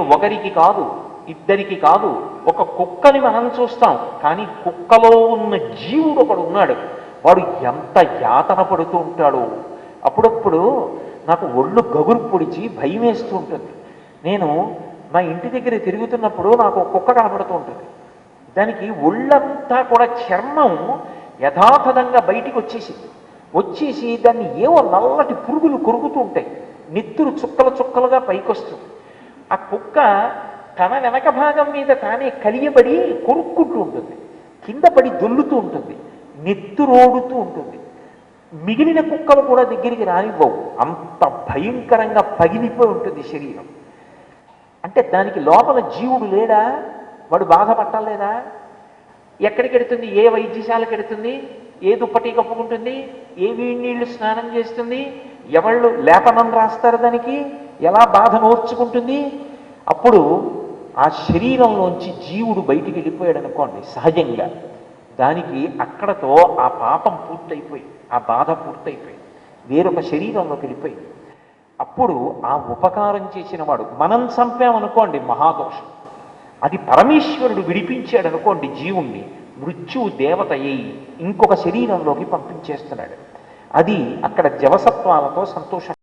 ఒకరికి కాదు ఇద్దరికి కాదు ఒక కుక్కని మనం చూస్తాం. కానీ కుక్కలో ఉన్న జీవుడు ఒకడు ఉన్నాడు. వాడు ఎంత యాతన పడుతూ ఉంటాడో. అప్పుడప్పుడు నాకు ఒళ్ళు గగురు పొడిచి భయం వేస్తూ ఉంటుంది. నేను మా ఇంటి దగ్గర తిరుగుతున్నప్పుడు నాకు ఒక కుక్క కనపడుతూ ఉంటుంది. దానికి ఒళ్ళంతా కూడా చర్మం యథాతథంగా బయటికి వచ్చేసింది. వచ్చేసి దాన్ని ఏవో నల్లటి పురుగులు కొరుకుతూ ఉంటాయి. నిత్తులు చుక్కలు చుక్కలుగా పైకొస్తుంది. ఆ కుక్క తన వెనక భాగం మీద తానే కలియబడి కొరుక్కుంటూ ఉంటుంది. కింద పడి దొల్లుతూ ఉంటుంది. నెత్తురోడుతూ ఉంటుంది. మిగిలిన కుక్కలు కూడా దగ్గరికి రానివ్వవు. అంత భయంకరంగా పగిలిపోయి ఉంటుంది శరీరం. అంటే దానికి లోపల జీవుడు లేడా? వాడు బాధపట్టలేదా ఎక్కడికి వెడుతుంది? ఏ వైద్యశాలకు వెడుతుంది? ఏ దుప్పటి కప్పుకుంటుంది? ఏ వీడి నీళ్ళు స్నానం చేస్తుంది? ఎవళ్ళు లేపనం రాస్తారు దానికి? ఎలా బాధ నోర్చుకుంటుంది? అప్పుడు ఆ శరీరంలోంచి జీవుడు బయటికి వెళ్ళిపోయాడు అనుకోండి సహజంగా. దానికి అక్కడతో ఆ పాపం పూర్తయిపోయి ఆ బాధ పూర్తయిపోయింది. వేరొక శరీరంలోకి వెళ్ళిపోయింది. అప్పుడు ఆ ఉపకారం చేసిన వాడు మనం చంపామనుకోండి మహాదోషం. అది పరమేశ్వరుడు విడిపించాడు అనుకోండి జీవుణ్ణి మృత్యువు దేవత అయ్యి ఇంకొక శరీరంలోకి పంపించేస్తున్నాడు. అది అక్కడ జవసత్వాలతో సంతోషం